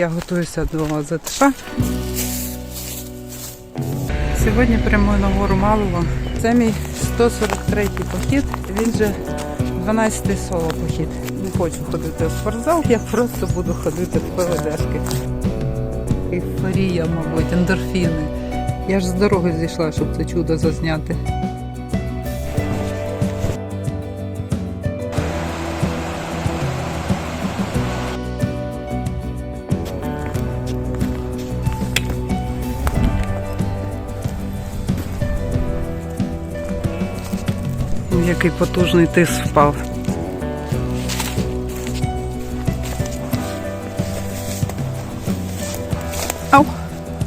Я готуюся до ЗТШ. Сьогодні прямую на гору Малово. Це мій 143-й похід. Він же 12-й соло похід. Не хочу ходити в спортзал, я просто буду ходити в ПВДшки. Ейфорія, мабуть, ендорфіни. Я ж з дороги зійшла, щоб це чудо зазняти. Який потужний тис впав. Ау!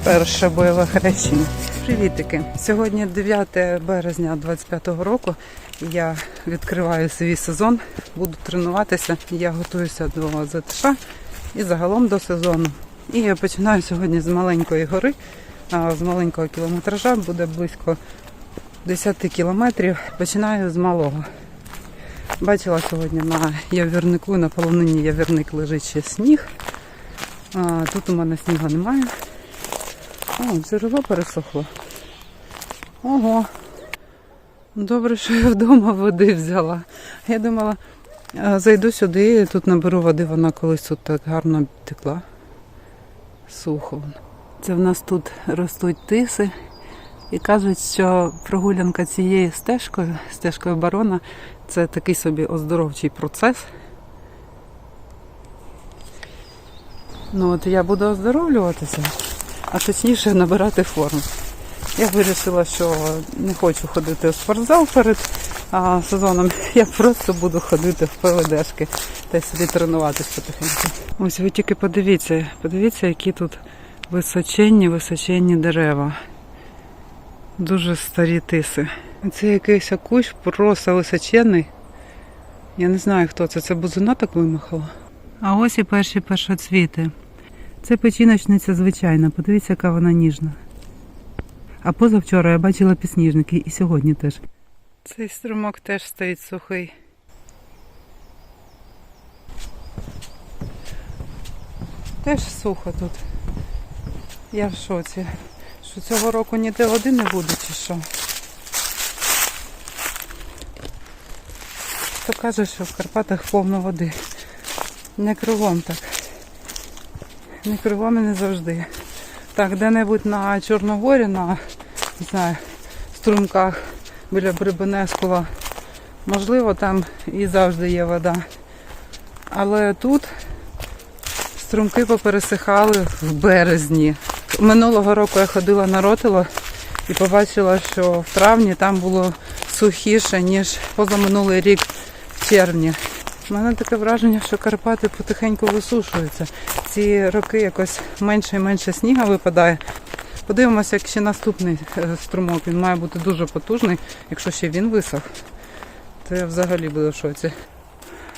Перше бойове хрещення. Привітики! Сьогодні 9 березня 25-го року. Я відкриваю свій сезон, буду тренуватися. Я готуюся до ЗТШ і загалом до сезону. І я починаю сьогодні з маленької гори, з маленького кілометража буде близько 10 кілометрів. Починаю з малого. Бачила сьогодні на явірнику, на полонині явірник лежить ще сніг. А, тут у мене снігу немає. О, джерело пересохло. Ого. Добре, що я вдома води взяла. Я думала, зайду сюди, тут наберу води, вона колись тут так гарно текла. Сухо. Це в нас тут ростуть тиси. І кажуть, що прогулянка цією стежкою, стежкою барона, це такий собі оздоровчий процес. Ну от я буду оздоровлюватися, а точніше набирати форму. Я вирішила, що не хочу ходити в спортзал перед а, сезоном. Я просто буду ходити в ПВДшки та собі тренуватися потихеньку. Ось ви тільки подивіться, подивіться, які тут височенні, височенні дерева. Дуже старі тиси. Це якийсь кущ просто височенний. Я не знаю, хто це. Це бузуна так вимахала. А ось і перші першоцвіти. Це печіночниця звичайна. Подивіться, яка вона ніжна. А позавчора я бачила підсніжники і сьогодні теж. Цей струмок теж стоїть сухий. Теж сухо тут. Я в шоці. Що цього року ніде води не буде чи що? Хто каже, що в Карпатах повно води. Не кругом так. Не кругом і не завжди. Так, де-небудь на Чорногорі, на не знаю, струмках біля Брибенескова. Можливо, там і завжди є вода. Але тут струмки попересихали в березні. Минулого року я ходила на ротило і побачила, що в травні там було сухіше, ніж позаминулий рік в червні. У мене таке враження, що Карпати потихеньку висушуються. Ці роки якось менше і менше сніга випадає. Подивимося, як ще наступний е, струмок. Він має бути дуже потужний. Якщо ще він висох, то я взагалі буду в шоці.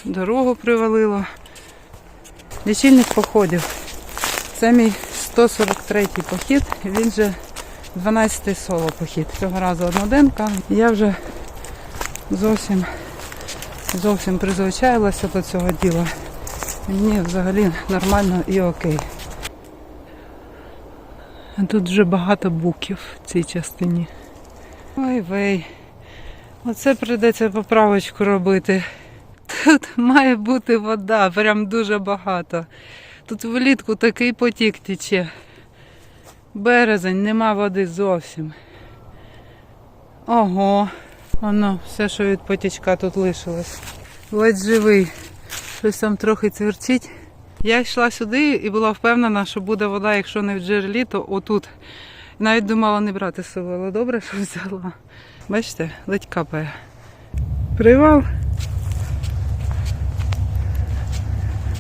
Дорогу привалило. Лічильник походів. Це мій 143-й похід, він же 12-й соло похід. Цього разу одноденка. Я вже зовсім зовсім призвичаїлася до цього діла. Мені взагалі нормально і окей. Тут вже багато буків в цій частині. Ой вей. Оце прийдеться поправочку робити. Тут має бути вода, прям дуже багато. Тут влітку такий потік тече. Березень, нема води зовсім. Ого, воно, все, що від потічка тут лишилось. Ледь живий. Щось там трохи цвірчить. Я йшла сюди і була впевнена, що буде вода, якщо не в джерелі, то отут. Навіть думала не брати з собою, але добре, що взяла. Бачите, ледь капає. Привал.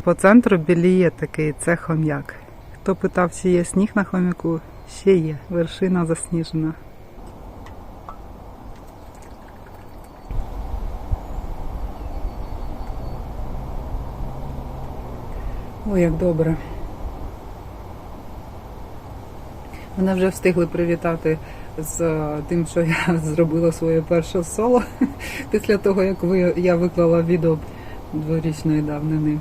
По центру біліє такий, це хом'як. Хто питав, чи є сніг на хом'яку, ще є. Вершина засніжена. Ой, як добре. Мене вже встигли привітати з е, тим, що я зробила своє перше соло після того, як я виклала відео дворічної давнини.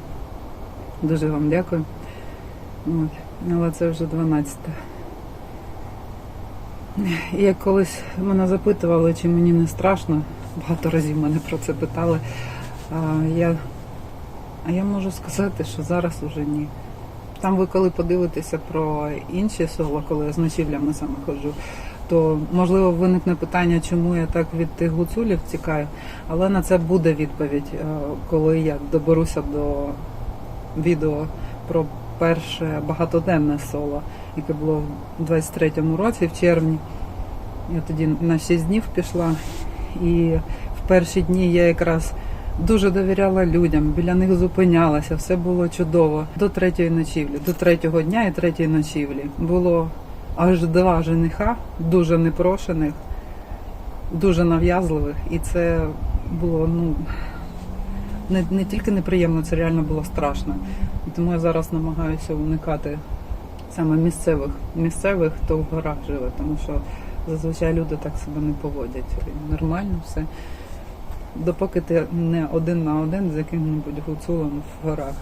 Дуже вам дякую. От. Але це вже 12. І як колись мене запитували, чи мені не страшно, багато разів мене про це питали. А я, а я можу сказати, що зараз уже ні. Там ви коли подивитеся про інші села, коли я з ночівлями саме ходжу, то можливо виникне питання, чому я так від тих гуцулів тікаю. Але на це буде відповідь, е, коли я доберуся до відео про перше багатоденне соло, яке було в 23-му році, в червні. Я тоді на 6 днів пішла, і в перші дні я якраз дуже довіряла людям, біля них зупинялася, все було чудово. До третьої ночівлі, до третього дня і третьої ночівлі було аж два жениха, дуже непрошених, дуже нав'язливих, і це було ну не, не тільки неприємно, це реально було страшно. І тому я зараз намагаюся уникати саме місцевих, місцевих, хто в горах живе, тому що зазвичай люди так себе не поводять. Нормально все. Допоки ти не один на один з яким-небудь гуцулом в горах.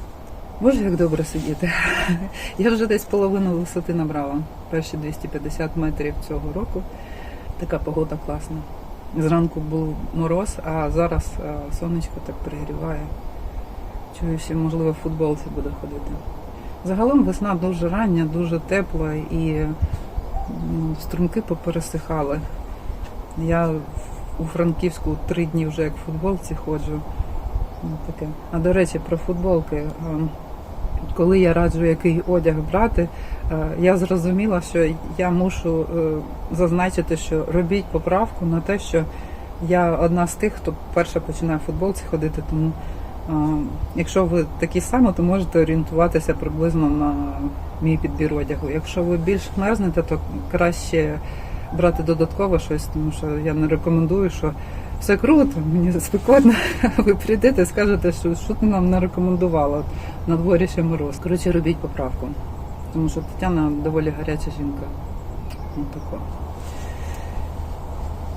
Боже, як добре сидіти. Я вже десь половину висоти набрала. Перші 250 метрів цього року. Така погода класна. Зранку був мороз, а зараз е, сонечко так пригріває. Чую, що можливо в футболці буде ходити. Загалом весна дуже рання, дуже тепла і струмки попересихали. Я у Франківську три дні вже як в футболці ходжу. Таке. А до речі, про футболки. Коли я раджу який одяг брати, е, я зрозуміла, що я мушу е, зазначити, що робіть поправку на те, що я одна з тих, хто перше починає в футболці ходити, тому е, якщо ви такі самі, то можете орієнтуватися приблизно на мій підбір одягу. Якщо ви більш мерзнете, то краще брати додатково щось, тому що я не рекомендую, що все круто, мені спекотно. Ви прийдете скажете, що що ти нам не рекомендувала. На дворі ще мороз. Коротше, робіть поправку. Тому що Тетяна доволі гаряча жінка. Ну, тако.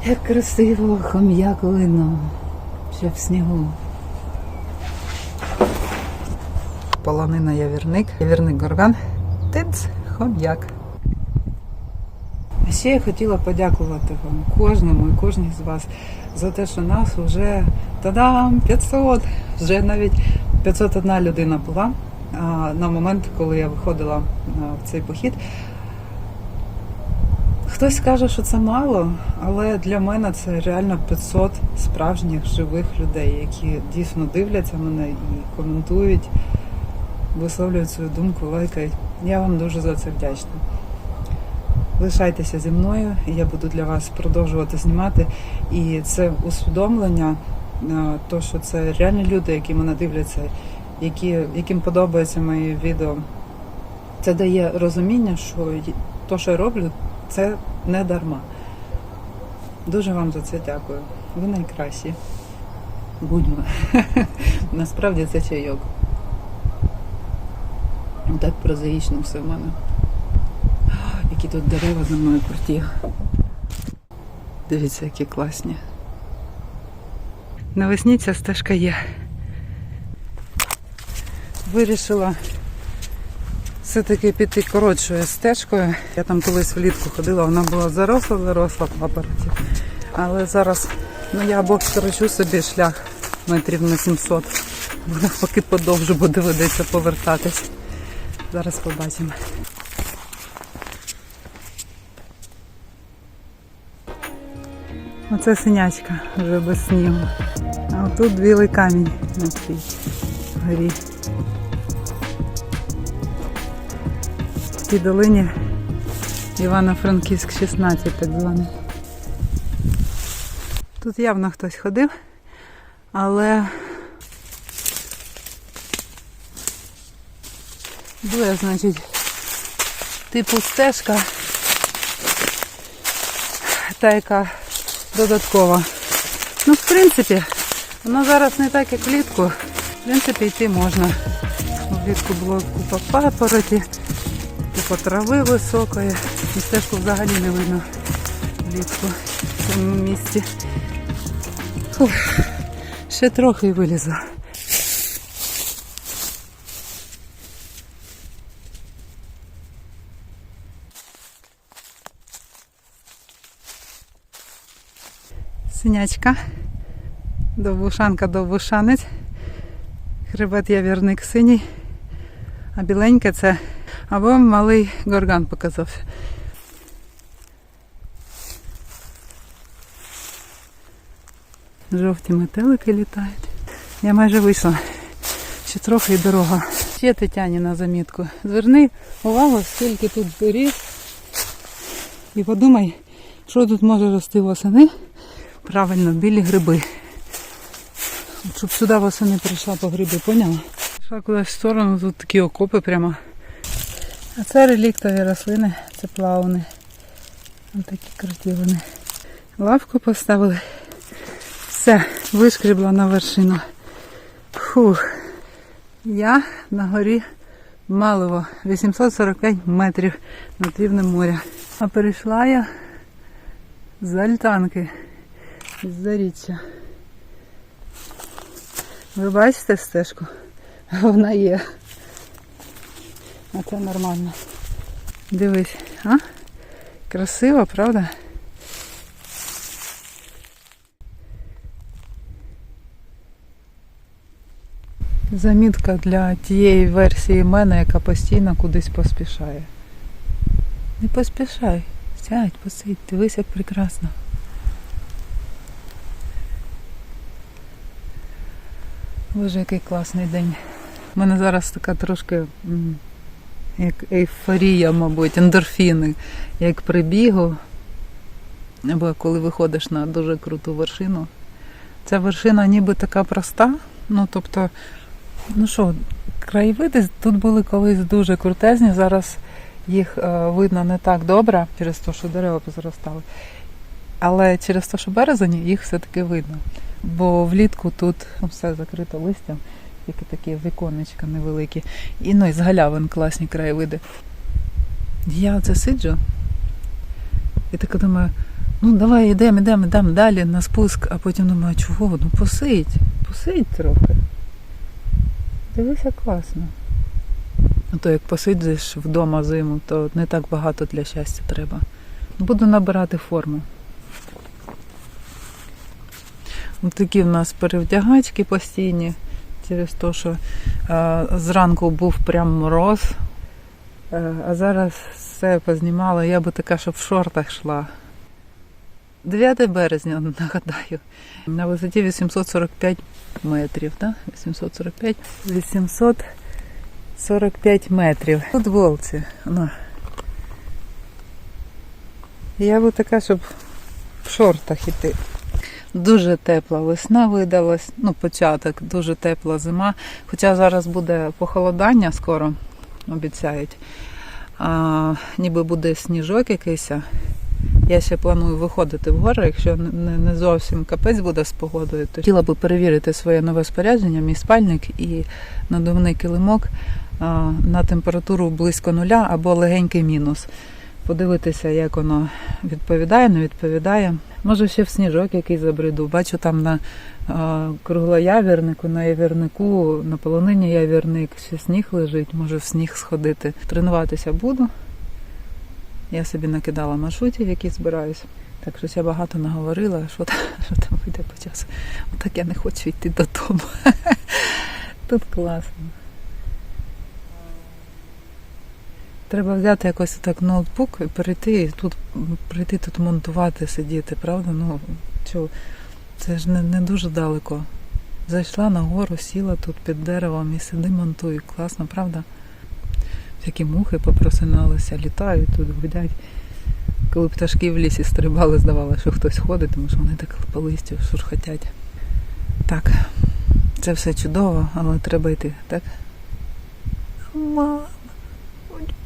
Як красиво, хом'як вино. Ще в снігу. Полонина явірник, явірник горган. Тиц, хом'як. Ще я хотіла подякувати вам кожному і кожній з вас за те, що нас вже тадам 500, вже навіть 501 людина була на момент, коли я виходила в цей похід. Хтось каже, що це мало, але для мене це реально 500 справжніх живих людей, які дійсно дивляться мене і коментують, висловлюють свою думку, лайкають. Я вам дуже за це вдячна. Лишайтеся зі мною, я буду для вас продовжувати знімати. І це усвідомлення, е, то що це реальні люди, які мене дивляться, які, яким подобається мої відео. Це дає розуміння, що то, що я роблю, це не дарма. Дуже вам за це дякую. Ви найкращі. Будьмо. Насправді це чайок. Так прозаїчно все в мене. Які тут дерева за мною круті. Дивіться, які класні. Навесні ця стежка є. Вирішила все-таки піти коротшою стежкою. Я там колись влітку ходила, вона була заросла, заросла в апараті. Але зараз ну, я або скорочу собі шлях метрів на 700, бо навпаки подовжу, бо доведеться повертатись. Зараз побачимо. Оце синячка вже без снігу. А тут білий камінь на цій горі. В цій долині Івано-Франківськ 16, так званий. Тут явно хтось ходив, але буде, значить, типу стежка, та яка додаткова. Ну, в принципі, воно зараз не так, як влітку. В принципі, йти можна. Влітку було купа папороті, купа трави високої. І стежку взагалі не видно влітку в цьому місці. Фух, ще трохи вилізу. Синячка, довбушанка, довбушанець, хребет явірник синій, а біленьке це або малий горган показався. Жовті метелики літають. Я майже вийшла. Ще трохи і дорога. Ще Тетяні на замітку. Зверни увагу, скільки тут доріг. І подумай, що тут може рости восени. Правильно, білі гриби. Щоб сюди восени прийшла по гриби, поняла? Пішла кудись в сторону, тут такі окопи прямо. А це реліктові рослини, це плауни. Ось такі круті вони. Лавку поставили. Все, вишкрібла на вершину. Фух. Я на горі Малово, 845 метрів над рівнем моря. А перейшла я з Альтанки, Заріччя. Ви бачите стежку? Вона є. А це нормально. Дивись, а? Красиво, правда? Замітка для тієї версії мене, яка постійно кудись поспішає. Не поспішай, сядь, посидь, дивись, як прекрасно. Боже, який класний день. У мене зараз така трошки як ейфорія, мабуть, ендорфіни, як при бігу, або коли виходиш на дуже круту вершину. Ця вершина ніби така проста, ну тобто Ну що, краєвиди тут були колись дуже крутезні, зараз їх е, видно не так добре через те, що дерева позаростали. Але через те, що березень, їх все-таки видно. Бо влітку тут все закрито листям, тільки такі віконечка невеликі. І ну, і з галявин класні краєвиди. Я оце сиджу і так думаю, ну давай йдемо, йдемо, йдемо далі на спуск, а потім думаю, чого? Ну посидь, посидь трохи. Дивися класно. А то як посидиш вдома зиму, то не так багато для щастя треба. Буду набирати форму. Ось такі в нас перевдягачки постійні, через те, що е, зранку був прям мороз, е, а зараз все познімала. Я би така, щоб в шортах йшла. 9 березня, нагадаю, на висоті 845 метрів, так? 845, 845 метрів. Футболці. Ну. Я би така, щоб в шортах іти. Дуже тепла весна видалась, ну, початок, дуже тепла зима. Хоча зараз буде похолодання скоро, обіцяють. А, ніби буде сніжок якийсь. Я ще планую виходити в гори, якщо не, не зовсім капець буде з погодою, то хотіла би перевірити своє нове спорядження, мій спальник і надувний килимок а, на температуру близько нуля або легенький мінус. Подивитися, як воно відповідає, не відповідає. Може, ще в сніжок який забриду. Бачу там на а, круглоявірнику, на явірнику, на полонині явірник, ще сніг лежить, може в сніг сходити. Тренуватися буду. Я собі накидала маршрутів, які збираюсь. Так щось я багато наговорила, що там, що там вийде по часу. Отак я не хочу йти додому. Тут класно. Треба взяти якось так ноутбук і перейти і тут прийти тут монтувати, сидіти, правда? Ну що, це ж не, не дуже далеко. Зайшла на гору, сіла тут під деревом і сиди монтую. Класно, правда? Всякі мухи попросиналися, літають тут, гудять. Коли пташки в лісі стрибали, здавалося, що хтось ходить, тому що вони так по листю шурхотять. Так, це все чудово, але треба йти, так? Мама,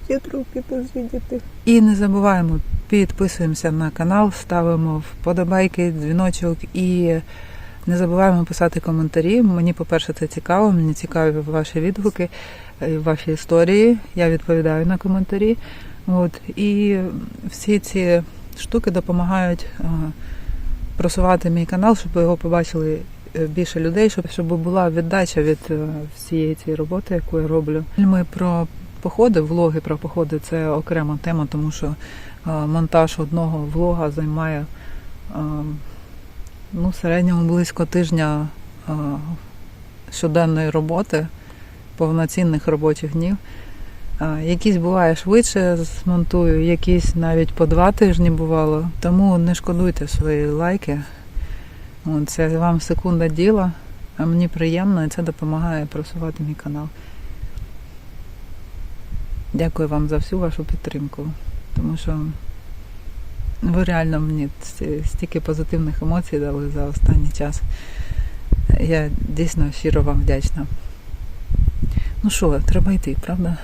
хочуть руки позвідати. І не забуваємо, підписуємося на канал, ставимо вподобайки, дзвіночок і не забуваємо писати коментарі. Мені, по-перше, це цікаво, мені цікаві ваші відгуки, е, ваші історії. Я відповідаю на коментарі. От. І всі ці штуки допомагають е, просувати мій канал, щоб його побачили е, більше людей, щоб, щоб була віддача від всієї цієї роботи, яку я роблю. Ми про походи, влоги про походи це окрема тема, тому що е, монтаж одного влога займає. е, ну, в середньому близько тижня щоденної роботи, повноцінних робочих днів. Якісь буває швидше змонтую, якісь навіть по два тижні бувало. Тому не шкодуйте свої лайки. Це вам секунда діла, а мені приємно і це допомагає просувати мій канал. Дякую вам за всю вашу підтримку, тому що ви реально мені стільки позитивних емоцій дали за останній час. Я дійсно щиро вам вдячна. Ну що, треба йти, правда?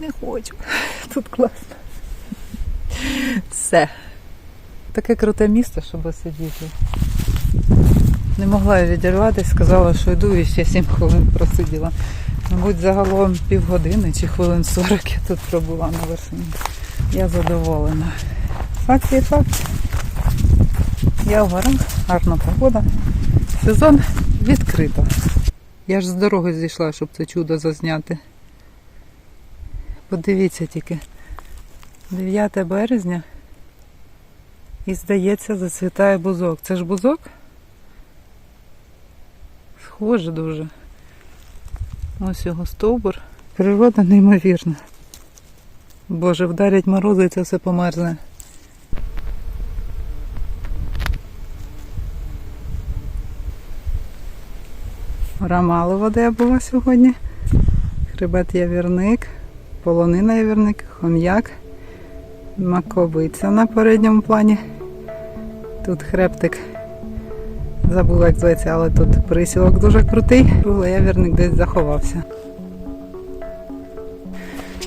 Не хочу. Тут класно. Все. Таке круте місто, щоб сидіти. Не могла відірватися, сказала, що йду і ще 7 хвилин просиділа. Мабуть, загалом півгодини чи хвилин 40 я тут пробула на вершині. Я задоволена. Факт є факт. Я в горах, гарна погода. Сезон відкрито. Я ж з дороги зійшла, щоб це чудо зазняти. Подивіться тільки. 9 березня. І здається, зацвітає бузок. Це ж бузок? Схоже дуже. Ось його стовбур. Природа неймовірна. Боже, вдарять морози і це все померзне. Ромало води була сьогодні. Хребет явірник, полонина явірник, хом'як, маковиця на передньому плані. Тут хребтик. Забула, як зветься, але тут присілок дуже крутий. Але явірник десь заховався.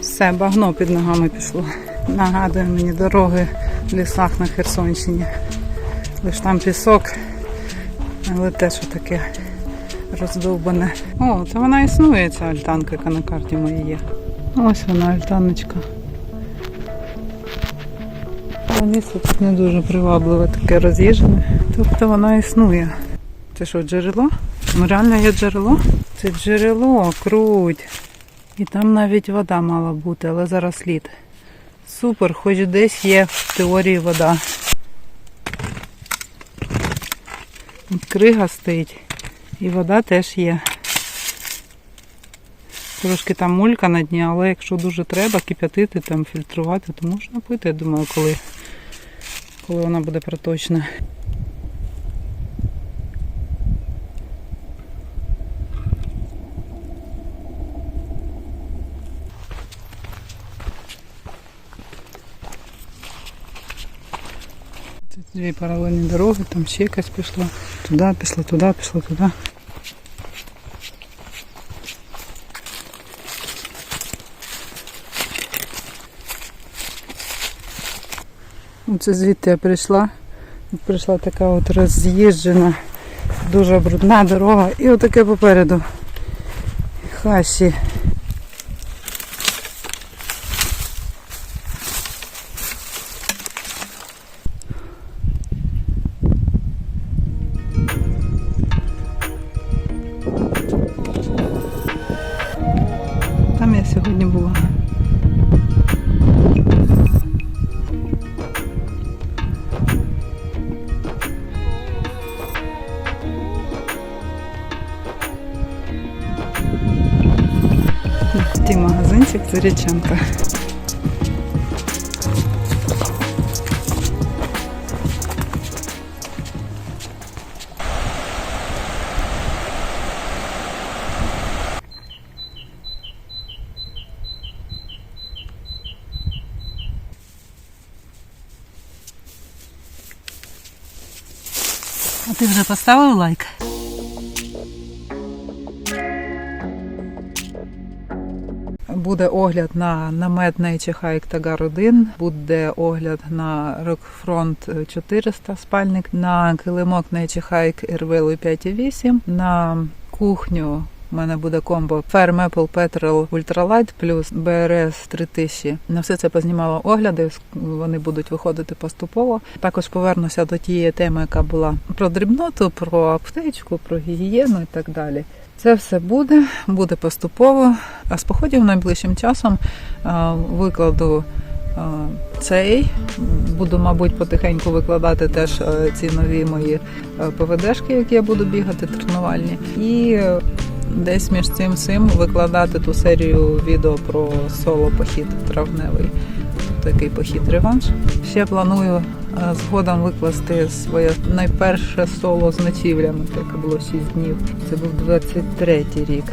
Все, багно під ногами пішло. Нагадує мені дороги в лісах на Херсонщині. Лиш там пісок, але те, що таке роздовбане. О, це вона існує, ця альтанка, яка на карті моїй є. Ось вона, альтаночка. Місце тут не дуже привабливе, таке роз'їжджене. Тобто вона існує. Це що, джерело? Ну реально є джерело? Це джерело, круть. І там навіть вода мала бути, але зараз лід. Супер, хоч десь є в теорії вода. Крига стоїть. І вода теж є. Трошки там мулька на дні, але якщо дуже треба кип'ятити, там фільтрувати, то можна пити, я думаю, коли, коли вона буде проточна. Тут дві паралельні дороги, там ще якась пішла. Туди, пішла, туди, пішла, туди. Оце звідти я прийшла. Прийшла така от роз'їжджена, дуже брудна дорога. І отаке попереду. Хащі. Вже поставили лайк? Буде огляд на намет Нейчихайк Тагар 1, буде огляд на Рокфронт 400 спальник, на килимок Нейчихайк Irvelo 5.8, на кухню у мене буде комбо Firm Apple Petrol Ultralight плюс BRS 3000. На все це познімала огляди. Вони будуть виходити поступово. Також повернуся до тієї теми, яка була про дрібноту, про аптечку, про гігієну і так далі. Це все буде, буде поступово. А з походів найближчим часом викладу цей. Буду, мабуть, потихеньку викладати теж е, ці нові мої е, ПВДшки, які я буду бігати, тренувальні. І е, десь між цим всім викладати ту серію відео про соло-похід травневий. Такий похід реванш. Ще планую е, згодом викласти своє найперше соло з ночівлями, яке було 6 днів. Це був 23-й рік.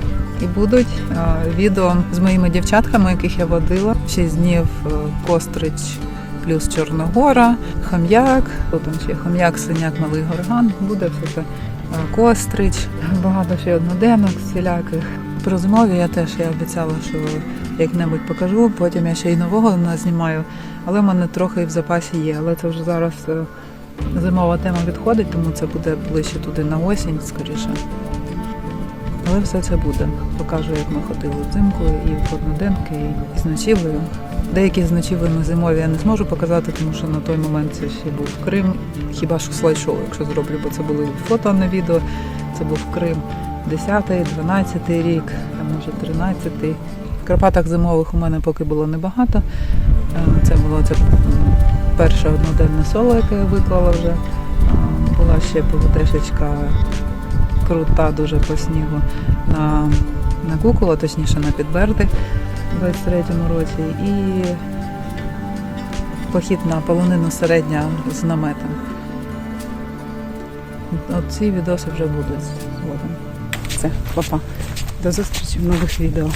І будуть е, відео з моїми дівчатками, яких я водила. 6 днів е, Кострич плюс Чорногора, Хам'як, хто там ще Хам'як, Синяк, Малий Горган. Буде все це Кострич, багато ще одноденок всіляких. Про зимові я теж я обіцяла, що як-небудь покажу. Потім я ще й нового знімаю, але в мене трохи в запасі є. Але це вже зараз е, зимова тема відходить, тому це буде ближче туди на осінь, скоріше. Але все це буде. Покажу, як ми ходили взимку і в одноденки, і з ночівлею. Деякі з ночівлями зимові я не зможу показати, тому що на той момент це ще був Крим. Хіба що слайд-шоу, якщо зроблю, бо це були фото, а не відео. Це був Крим 10-й, 12-й рік, а може 13-й. В Карпатах зимових у мене поки було небагато. Е, Це було це перше одноденне соло, яке я виклала вже. Е, Була ще ПВТшечка крута дуже по снігу на, на Кукула, точніше на Підберди у 23-му році. І похід на полонину середня з наметом. От ці відоси вже будуть згодом. Все, папа. До зустрічі в нових відео.